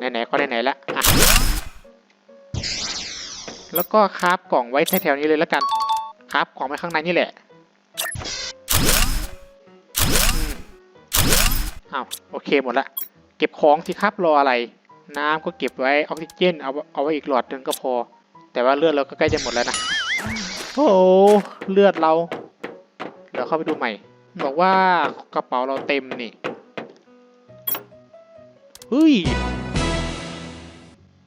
ไหนๆก็ไหนๆละอะแล้วก็คราฟกล่องไว้แถวๆนี้เลยแล้วกันคราฟกล่องไว้ข้างในนี่แหละอ้าวโอเคหมดละ เก็บของสิครับรออะไร น้ำก็เก็บไว้ออกซิเจนเอาเอาไว้อีกหลอดนึงก็พอ แต่ว่าเลือดเราก็ใกล้จะหมดแล้วนะโอ้เลือดเราเดี๋ยวเข้าไปดูใหม่ บอกว่ากระเป๋าเราเต็มนี่เฮ้ย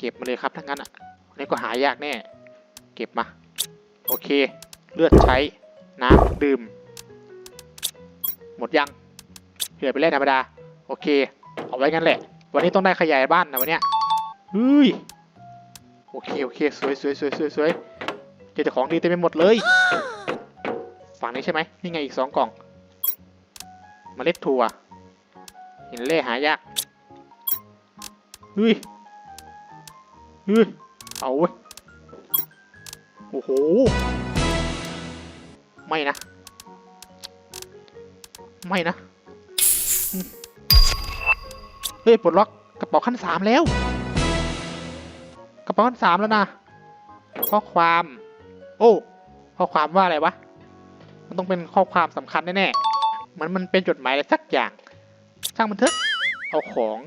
ก็บมาเลยครับทั้างนั้นอะอันนี้ก็หายากแน่ เก็บมา โอเค เลือดใช้ น้ำดื่ม หมดยังเหลือไปเล่นธรรมดา โอเค เอาไว้งั้นแหละ วันนี้ต้องได้ขยายบ้านนะวันเนี้ยเฮ้ย โอเค โอเค สวยสวยสวยสวยสวยเจอแต่ของดีเต็มไปหมดเลย ฝั่งนี้ใช่ไหมนี่ไงอีกสองกล่องเมล็ดถั่วหินเล่หายากเฮ้ย เฮ้ยเอาเว้ย โอ้โห ไม่นะ ไม่นะ เฮ้ยปลดล็อกกระเป๋าขั้นสามแล้ว กระเป๋าขั้นสามแล้วนะ ข้อความ โอ้ ข้อความว่าอะไรวะ มันต้องเป็นข้อความสำคัญแน่ๆ มันมันเป็นจดหมายอะไรสักอย่าง ช่างมันเถอะ เอาของ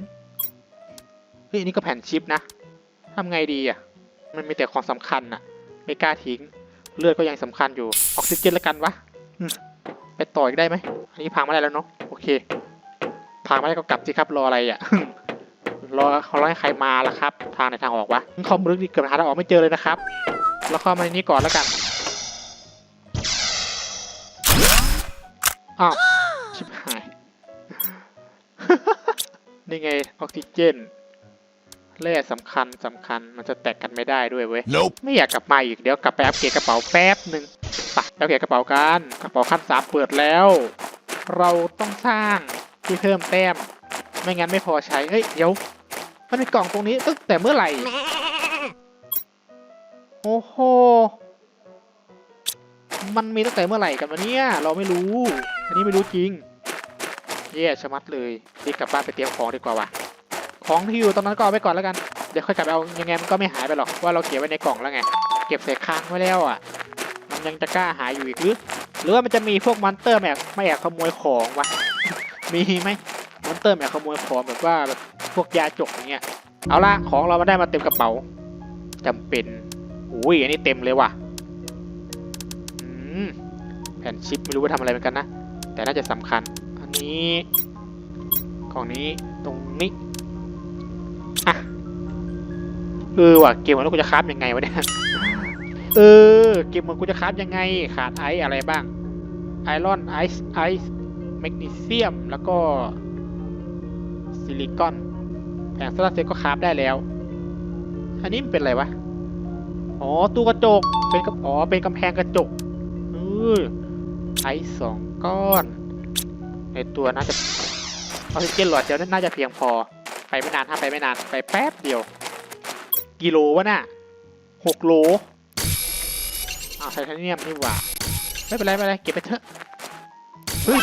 เฮ้ยอันนี่ก็แผ่นชิปนะ ทำไงดีอะ มันมีแต่ของสำคัญน่ะ ไม่กล้าทิ้ง เลือดก็ยังสำคัญอยู่ ออกซิเจนละกันวะอืมไปต่ออีกได้ไหม อันนี้พังไม่ได้แล้วเนาะ โอเคพังไม่ได้ก็กลับสิครับ รออะไรอะ รอเขารอให้ใครมาล่ะครับ ทางไหนทางออกวะคอมลึกนี่เกือบหาทางออกไม่เจอเลยนะครับ แล้วเข้ามาในนี้ก่อนแล้วกัน อ้าว ชิบหาย นี่ไงออกซิเจน แร่สำคัญสำคัญมันจะแตกกันไม่ได้ด้วยเว้ย Nope. ไม่อยากกลับมาอีกเดี๋ยวกลับไปอัปเกรดกระเป๋าแป๊บหนึ่งไปอัปเกรดกระเป๋ากันกระเป๋าขั้นสามเปิดแล้ว เราต้องสร้างที่เพิ่มแต้ม ไม่งั้นไม่พอใช้เฮ้ยเดี๋ยวมันมีกล่องตรงนี้ตั้งแต่เมื่อไหร่โอ้โหมันมีตั้งแต่เมื่อไหร่กันวะเนี่ยเราไม่รู้ อันนี้ไม่รู้จริงแย่ชะมัดเลยรีบกลับบ้านไปเตรียมของดีกว่าว่ะ ของที่อยู่ตรงนั้นก็เอาไว้ก่อนแล้วกัน เดี๋ยวค่อยกลับเอายังไงมันก็ไม่หายไปหรอกว่าเราเก็บไว้ในกล่องแล้วไง เก็บใส่ค้างไว้แล้วอะ มันยังจะกล้าหายอยู่อีกหรือ หรือว่ามันจะมีพวกมอนเตอร์แมบไม่แอบขโมยของวะ มีไหมมอนเตอร์แมบขโมยของแบบว่าแบบพวกยาจกอย่างเงี้ย เอาละของเรามาได้มาเต็มกระเป๋าจำเป็นอุ้ยอันนี้เต็มเลยว่ะแผ่นชิปไม่รู้ว่าทำอะไรเหมือนกันนะ แต่น่าจะสำคัญ อันนี้ ของนี้ตรงนี้ อะเออว่ะเกมของเรากูจะคราฟยังไงวะเนี่ยเออเกมของกูจะคราฟยังไงขาดไอซ์อะไรบ้างไอรอนไอซ์ไอซ์แมกนีเซียมแล้วก็ซิลิคอนแผงโซลาร์เซลล์ก็คราฟได้แล้ว อันนี้มันเป็นอะไรวะ อ๋อ ตู้กระจก เป็นกระอ๋อ เป็นกำแพงกระจกเออไอซ์สองก้อน ในตัวน่าจะออกซิเจนหลอดเดียวน่าจะเพียงพอ ไปไม่นานถ้าไปไม่นานไปแป๊บเดียว กิโลวะน่ะหกโลอ้าวไทเทเนียมนี่หว่าไม่เป็นไรไม่เป็นไรเก็บไปเถอะเฮ้ย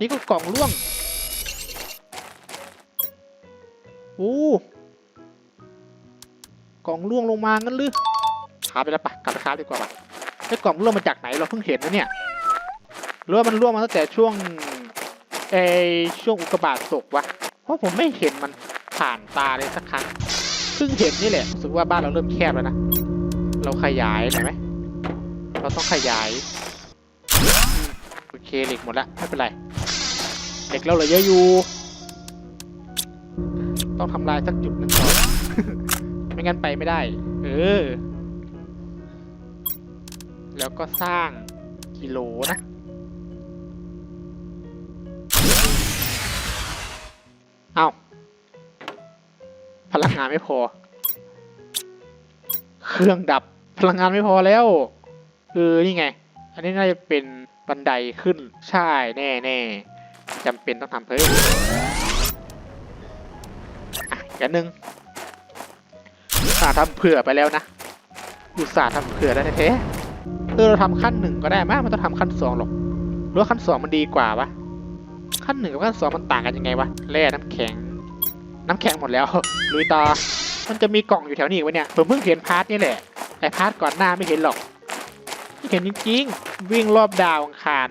นี่ก็กล่องร่วงโอ้กล่องร่วงลงมางั้นหรือคาบไปแล้วปะกลับไปคาบดีกว่าปะไอ้กล่องร่วงมาจากไหนเราเพิ่งเห็นนะเนี่ยหรือว่ามันร่วงมาตั้งแต่ช่วงไอช่วงอุกกาบาตตกวะ เพราะผมไม่เห็นมันผ่านตาเลยสักครั้งเพิ่งเห็นนี่แหละรู้สึกว่าบ้านเราเริ่มแคบแล้วนะ เราขยายหน่อยไหมเราต้องขยาย โอเคเหล็กหมดล้วไม่เป็นไรเหล็กเราเหลือเยอะอยู่ ต้องทำลายสักจุดหนึ่งก่อนไม่งั้นไปไม่ได้ เออ แล้วก็สร้างกิโลนะ เอาพลังงานไม่พอ เครื่องดับพลังงานไม่พอแล้วเออนี่ไง อันนี้น่าจะเป็นบันไดขึ้น ใช่แน่แน่จำเป็นต้องทำเพิ่มอะอีกอันหนึ่งอุตส่าห์ทำเผื่อไปแล้วนะอุตส่าห์ทำเผื่อได้วแท้ๆเออเราทำขั้นหนึ่งก็ได้มั้ยมันต้องทำขั้นสองหรอกหรือขั้นสองมันดีกว่าปะ ขั้นหนึ่งกับขั้นสองมันต่างกันยังไงวะแร่น้ำแข็ง น้ำแข็งหมดแล้วลุยต่อมันจะมีกล่องอยู่แถวนี้วะเนี่ยผมเพิ่งเห็นพาร์ทนี่แหละไอพาร์ทก่อนหน้าไม่เห็นหรอกไม่เห็นจริงๆวิ่งรอบดาวอังคาร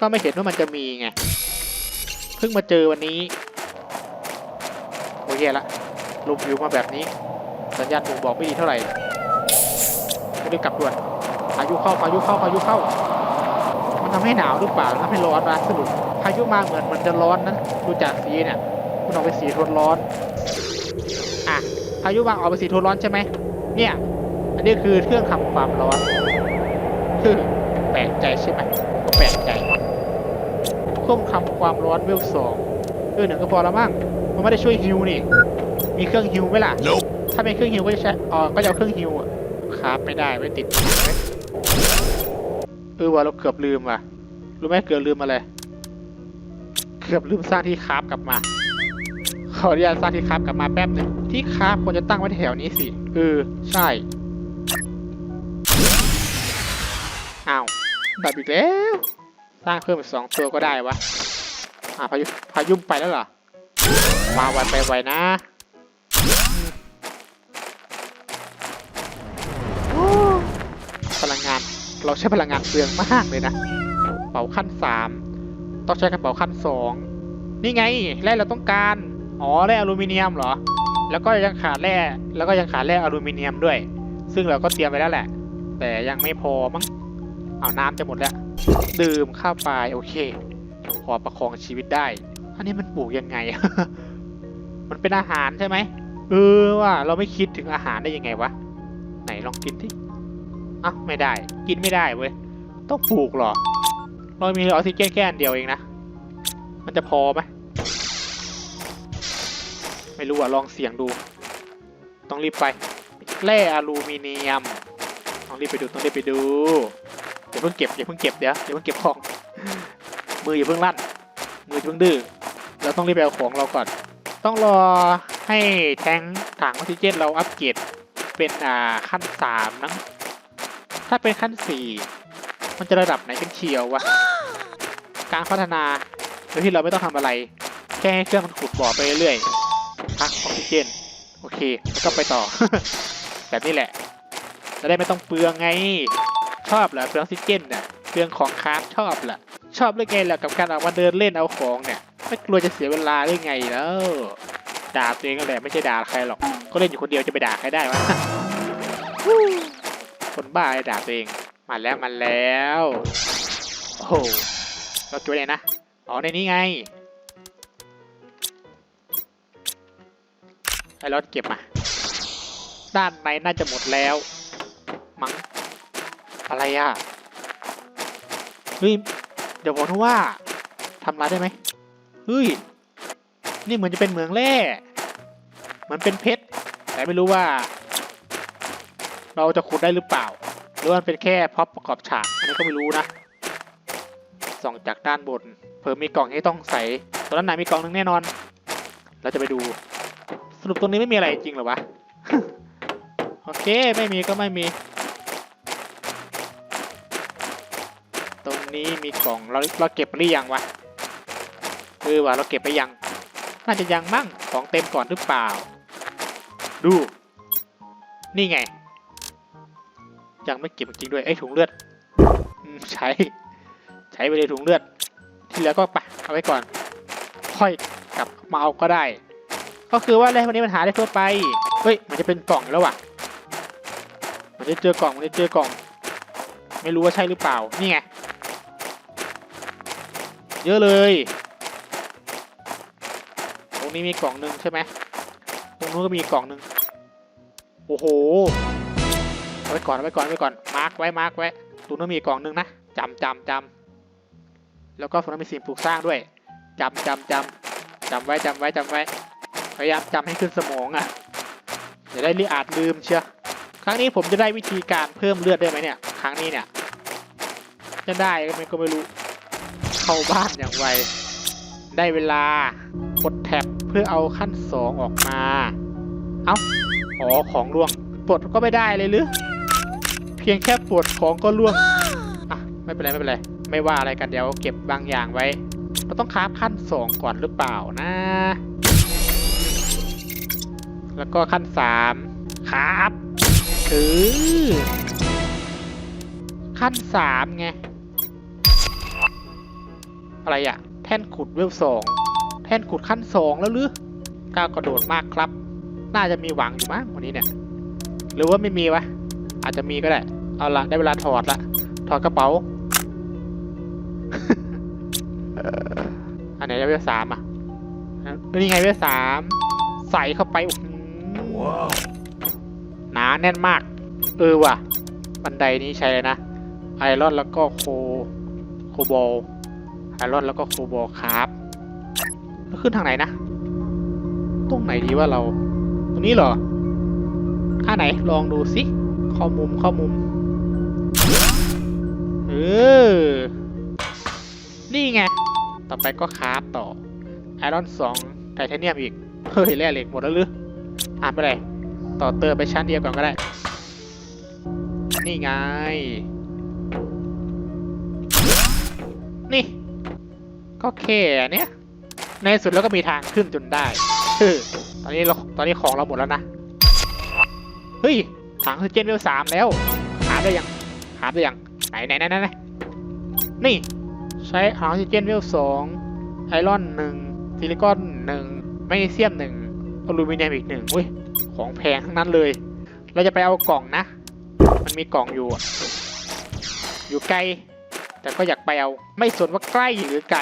ก็ไม่เห็นว่ามันจะมีไงเพิ่งมาเจอวันนี้โอเคละลมวิวมาแบบนี้ สัญญาณบ่งบอกไม่ดีเท่าไหร่รีบกลับด่วนพายุเข้าพายุเข้าพายุเข้า มันทำให้หนาวหรือเปล่าทำให้ร้อนนะสรุปพายุมาเหมือนมันจะร้อนนะดูจากสีเนี่ยคุณออกไปสีโทนร้อนอะพายุมาออกไปสีโทนร้อนใช่ไหมเนี่ย อันนี้คือเครื่องทำความร้อนคือแปลกใจใช่ไหมก็แปลกใจเครื่องทำความร้อนเวลสองเออหนึ่งก็พอแล้วมั้งมันไม่ได้ช่วยฮิวนี่ มีเครื่องฮิวไหมล่ะ Nope. ถ้าเป็นเครื่องฮิวก็จะใช้อ๋อก็จะเอาเครื่องฮิวอะคราฟไม่ได้ไม่ติดเออว่าเราเกือบลืมว่ะ รู้ไหมเกือบลืมอะไร เกือบลืมสร้างที่คราฟกลับมา ขออนุญาตสร้างที่คราฟกลับมาแป๊บหนึงที่คราฟควรจะตั้งไว้แถวนี้สิ เออ ใช่ อ้าวแบบอีกแล้ว สร้างเพิ่มอีกสองตัวก็ได้วะ อ่าพายุพายุไปแล้วเหรอ มาไวไปไวนะ เราใช้พลังงานเปลืองมากเลยนะ เป่าขั้นสามต้องใช้กระเป๋าขั้นสองนี่ไงแร่เราต้องการ อ๋อแร่อลูมิเนียมเหรอ แล้วก็ยังขาดแร่แล้วก็ยังขาดแร่อลูมิเนียมด้วย ซึ่งเราก็เตรียมไว้แล้วแหละ แต่ยังไม่พอมั้งเอาน้ำจะหมดแล้ว ดื่มข้าวปลายโอเค พอประคองชีวิตได้ อันนี้มันปลูกยังไง มันเป็นอาหารใช่ไหมเออว่าเราไม่คิดถึงอาหารได้ยังไงวะ ไหนลองกินที่ อะไม่ได้ กินไม่ได้เว้ย ต้องปลูกเหรอ เรามีออกซิเจนแค่อันเดียวเองนะ มันจะพอไหมไม่รู้อะ ลองเสี่ยงดู ต้องรีบไป แร่อลูมิเนียม ต้องรีบไปดู ต้องรีบไปดู อย่าเพิ่งเก็บ อย่าเพิ่งเก็บเดี๋ยว อย่าเพิ่งเก็บของ มืออย่าเพิ่งลั่น มืออย่าเพิ่งดื้อ เราต้องรีบไปเอาของเราก่อน ต้องรอให้แทงค์ถังออกซิเจนเราอัปเกรดเป็นอ่าขั้นสามนะ ถ้าเป็นขั้นสี่มันจะระดับไหนกันเชียววะ การพัฒนาโดยที่เราไม่ต้องทำอะไร แค่ให้เครื่องมันขุดบ่อไปเรื่อยๆพักออกซิเจน โอเค แล้วก็ไปต่อ แบบนี้แหละ จะได้ไม่ต้องเปลืองไง ชอบเหรอเปลืองออกซิเจนเนี่ยเปลืองของคราฟชอบเหรอชอบเรื่องไงแหละกับการออกมาเดินเล่นเอาของเนี่ยไม่กลัวจะเสียเวลาได้ไงแล้วด่าตัวเองก็แหละไม่ใช่ด่าใครหรอก ก็เล่นอยู่คนเดียวจะไปด่าใครได้วะ คนบ้าไอ้ด่าตัวเอง มาแล้วมาแล้ว โอ้โหเราเก็บไหนนะ อ๋อในนี้ไงไอ้รถเก็บมา ด้านในน่าจะหมดแล้ว มั้ง อะไรอะ เฮ้ย เดี๋ยวบอกนะว่าทำร้ายได้ไหมเฮ้ย นี่เหมือนจะเป็นเหมืองแร่ เหมือนเป็นเพชร แต่ไม่รู้ว่า เราจะขุดได้หรือเปล่า หรือว่ามันเป็นแค่พ็อปประกอบฉากอันนี้ก็ไม่รู้นะส่องจากด้านบน เพิ่มมีกล่องให้ต้องใส่ตรงนั้นไหนมีกล่องหนึงแน่นอน เราจะไปดู สรุปตรงนี้ไม่มีอะไรจริงเหรอวะ โอเคไม่มีก็ไม่มี ตรงนี้มีกล่องเราเราเก็บหรือยังวะเออว่ะเราเก็บไปยัง น่าจะยังมั่งของเต็มก่อนหรือเปล่า ดู นี่ไง ยังไม่เก็บจริงด้วยไอ้ถุงเลือดใช้ ใช้ไปเลยถุงเลือด ที่เหลือก็ไปเอาไว้ก่อน ค่อยกลับมาเอาก็ได้ ก็คือว่าแร่พวกนี้มันหาได้ทั่วไปเฮ้ยมันจะเป็นกล่องแล้วว่ะมันจะเจอกล่องมันจะเจอกล่อง ไม่รู้ว่าใช่หรือเปล่านี่ไงเยอะเลยตรงนี้มีกล่องหนึ่งใช่ไหมตรงนู้นก็มีกล่องหนึ่งโอ้โห ไว้ก่อนไว้ก่อนไว้ก่อน มาร์กไว้ มาร์กไว้ตรงนู้นมีกล่องหนึ่งนะจำจำจำแล้วก็ตรงนั้นมีสิ่งปลูกสร้างด้วยจำจำจำจำไว้จำไว้จำไว้ พยายามจำให้ขึ้นสมองอะอย่าได้รีอาจลืมเชียวครั้งนี้ผมจะได้วิธีการเพิ่มเลือดได้ไหมเนี่ย ครั้งนี้เนี่ย จะได้ก็ไม่ก็ไม่รู้ เข้าบ้านอย่างไว ได้เวลากดแท็บเพื่อเอาขั้นสองออกมา เอ้าอ๋อของล่วงปลดก็ไม่ได้เลยหรือ พียงแค่ปลดของก็ล่วงอะไม่เป็นไรไม่เป็นไรไม่ว่าอะไรกันเดี๋ยวเก็บบางอย่างไว้เราต้องคราฟขั้นสองก่อนหรือเปล่านะ แล้วก็ขั้นสามครับเออขั้นสามไง อะไรอะแท่นขุดเวลสองแท่นขุดขั้นสองแล้วหรือก้าวกระโดดมากครับ น่าจะมีหวังอยู่มั้งวันนี้เนี่ย หรือว่าไม่มีวะ อาจจะมีก็ได้ เอาละได้เวลาถอดละ ถอดกระเป๋า อันไหนเวลสามอะนี่ไงเวลสามใส่เข้าไปอื้อหือหนาแน่นมาก เออว่ะ บันไดนี้ใช้เลยนะ ไอรอนแล้วก็โค โคโบลไอรอนแล้วก็โคโบลครับแล้วขึ้นทางไหนนะ ตรงไหนดีว่าเรา ตรงนี้เหรอท่าไหน ลองดูสิ ข้ามุม ข้ามุม อ นี่ไง ต่อไปก็คราฟต่อ ไอรอนสองไทเทเนียมอีก เฮ้ยแร่เหล็กหมดแล้วหรืออ่านไปเลย ต่อเติมไปชั้นเดียวก่อนก็ได้ นี่ไง นี่ ก็แค่เนี้ย ในสุดแล้วก็มีทางขึ้นจนได้เออตอนนี้เราตอนนี้ของเราหมดแล้วนะ เฮ้ยถังออกซิเจนเวลสามแล้ว หาได้ยัง หาได้ยัง ไหนไหนไหนไหนไหนนี่ ใช้ถังออกซิเจนเวลสองไอรอนหนึ่งซิลิคอนหนึ่งแมกนีเซียมหนึ่งอลูมิเนียมอีกหนึ่งเว้ยของแพงทั้งนั้นเลย เราจะไปเอากล่องนะ มันมีกล่องอยู่อะอยู่ไกล แต่ก็อยากไปเอา ไม่สนว่าใกล้หรือไกล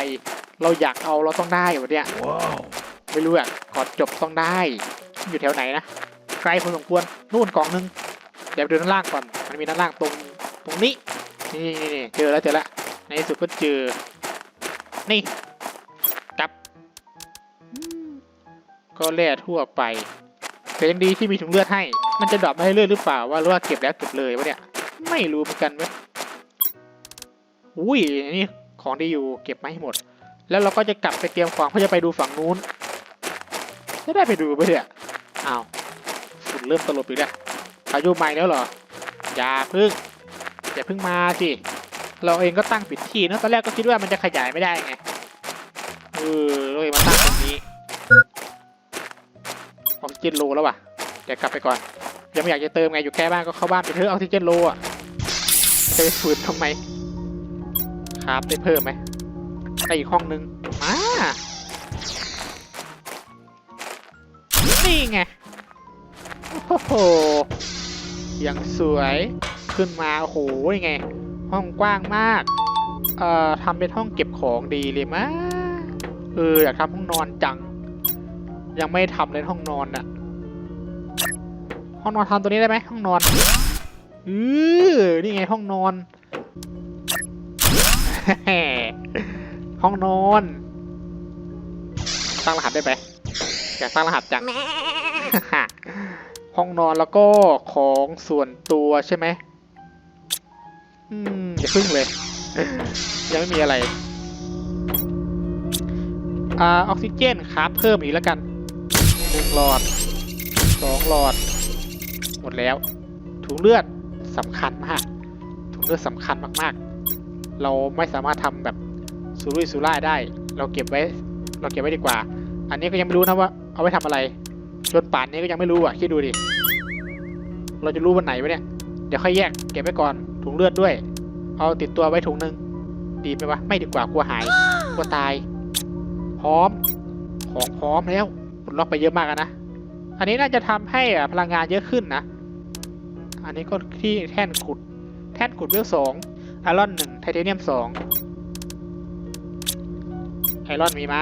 เราอยากเอาเราต้องได้วันเนี้ยไม่รู้อะก่อนจบต้องได้ อยู่แถวไหนนะ ไกลพอสมควร นู่นกล่องนึง เดี๋ยวไปดูด้านล่างก่อน มันมีด้านล่างตรง ตรงนี้ นี่นี่นเจอแล้วเจอแล้วในสุดก็เจอ นี่กลับ ก็แร่ทั่วไปแต่ยังดีที่มีถุงเลือดให้ มันจะดรอปมาให้เลือดหรือเปล่าว่าหรือว่าเก็บแล้วเก็บเลยวะเนี่ย ไม่รู้เหมือนกันเว้ยอุ้ยนี่ของดีอยู่เก็บมาให้หมด แล้วเราก็จะกลับไปเตรียมของเพื่อจะไปดูฝั่งนู้นไม่ได้ไปดูไปเนี่ยอ้าวฝุ่นเริ่มตลบอีกแล้วพายุใหม่แล้วเหรออย่าพึ่ง อย่าพึ่งมาสิ เราเองก็ตั้งผิดที่นะตอนแรกก็คิดว่ามันจะขยายไม่ได้ไง เออเราเองมาตั้งตรงนี้ออกซิเจนโลแล้วว่ะเดี๋ยวกลับไปก่อน ยังไม่อยากจะเติมไงอยู่แค่บ้านก็เข้าบ้านไปเถอะออกซิเจนโลอะจะไปฝืนทำไม ครับได้เพิ่มไหมได้อีกห้องนึง มานี่ไง โอ้โหยังสวย ขึ้นมาโอ้โหยังไง ห้องกว้างมาก เอ่อทำเป็นห้องเก็บของดีเลยมะเอออยากทำห้องนอนจัง ยังไม่ทำเลยห้องนอนน่ะห้องนอนทำตัวนี้ได้ไหมห้องนอนเออนี่ไงห้องนอน ห้องนอนตั้างรหัสได้ไหมอยากตั้างรหัสจังห้องนอนแล้วก็ของส่วนตัวใช่ไหม อืมอย่าพึ่งเลย ยังไม่มีอะไร อ่าออกซิเจนครับเพิ่มอีกแล้วกันหนึ่งหลอดสองหลอด หมดแล้ว ถุงเลือดสำคัญมาก ถุงเลือดสำคัญมากๆ เราไม่สามารถทำแบบสุรุ่ยสุร่ายได้ เราเก็บไว้ เราเก็บไว้ดีกว่า อันนี้ก็ยังไม่รู้นะว่า เอาไว้ทำอะไร จนป่านนี้ก็ยังไม่รู้อะ คิดดูดิ เราจะรู้วันไหนวะเนี่ย เดี๋ยวค่อยแยกเก็บไว้ก่อน ถุงเลือดด้วย เอาติดตัวไว้ถุงหนึ่งดีไหมวะ ไม่ดีกว่ากลัวหาย กลัวตาย พร้อม ของพร้อมแล้วปลดล็อกไปเยอะมากนะ อันนี้น่าจะทำให้อะพลังงานเยอะขึ้นนะ อันนี้ก็ที่แท่นขุด แท่นขุดเวลสองไอรอนหนึ่งไทเทเนียมสองไอรอนมีไหม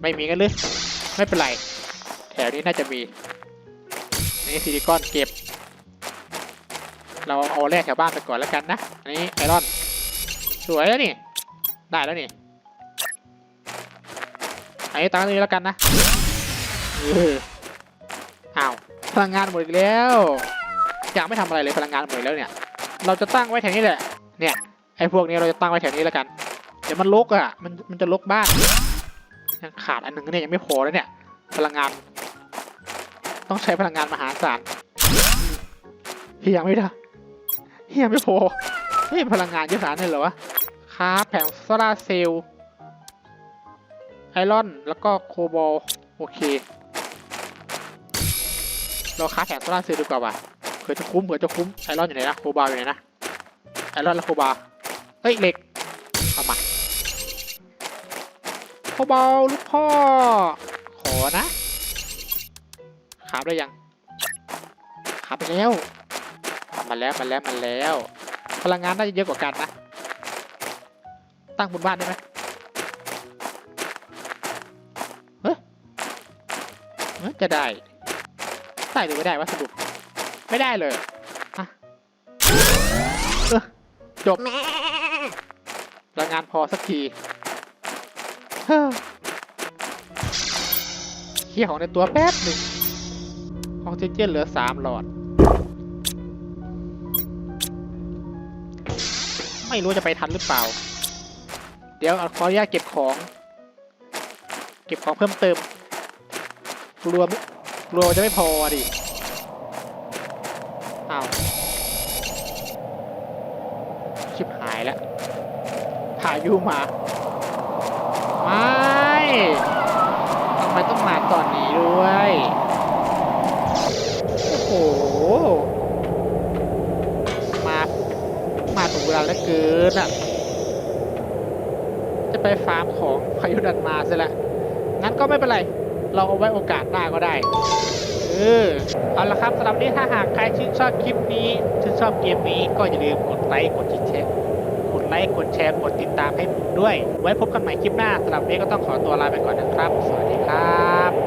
ไม่มีกันหรือไม่เป็นไร แถวนี้น่าจะมี นี่ซิลิคอนเก็บ เราเอาแรกแถวบ้านไปก่อนแล้วกันนะ อันนี้ไอรอน สวยแล้วนี่ ได้แล้วนี่ อันนี้ตั้งนี้แล้วกันนะเอ้าวพลังงานหมดอีกแล้วยังไม่ทำอะไรเลยพลังงานหมดแล้วเนี่ย เราจะตั้งไว้แถวนี้แหละ เนี่ยไอ้พวกนี้เราจะตั้งไว้แถวนี้แล้วกัน เดี๋ยวมันลกอะ มันมันจะลกบ้านยังขาดอันหนึ่งเนี่ยยังไม่พอแล้วเนี่ย พลังงาน ต้องใช้พลังงานมหาศาลเฮียไม่ได้ เฮียไม่พอเฮ้ยพลังงานเยอะขนาดนี้เหรอวะครับแผงโซลาเซลล์ไอรอน แล้วก็โคบอล โอเค เราค้าแผงโซล่าเซลล์ดีกว่าว่ะเผื่อจะคุ้มเผื่อจะคุ้มไอรอนอยู่ไหนนะโคบาลอยู่ไหนนะไอรอนและโคบาลเฮ้ยเหล็กเอามาโคบาลลูกพ่อ ขอนะขาบได้ยังขาบไปแล้ว มาแล้วมาแล้วมาแล้ว พลังงานน่าจะเยอะกว่ากันนะตั้งบนบ้านได้ไหมเฮ้ยจะได้ได้หรือไม่ได้วะสรุปไม่ได้เลยฮะจบพลังงานพอสักทีเฮ้อเคี่ยของในตัวแป๊บหนึ่งออกซิเจนเหลือสามหลอด ไม่รู้จะไปทันหรือเปล่า เดี๋ยวขออนุญาตเก็บของ เก็บของเพิ่มเติมกลัวกลัวจะไม่พอดิอ้าวชิบหายแล้วพายุมา ไม่ทำไมต้องมาตอนนี้ด้วย โอ้โห มา มา ถูกเวลาแล้วเกินอะ จะไปฟาร์มของพายุดันมาซะแล้วงั้นก็ไม่เป็นไร เราเอาไว้โอกาสหน้าก็ได้ เออ เอาละครับสำหรับนี้ถ้าหากใครชื่นชอบคลิปนี้ ชื่นชอบเกมนี้ก็อย่าลืมกดไลค์กดแชร์กดไลค์กดแชร์กดติดตามให้ผมด้วย ไว้พบกันใหม่คลิปหน้าสำหรับนี้ก็ต้องขอตัวลาไปก่อนนะครับ สวัสดีครับ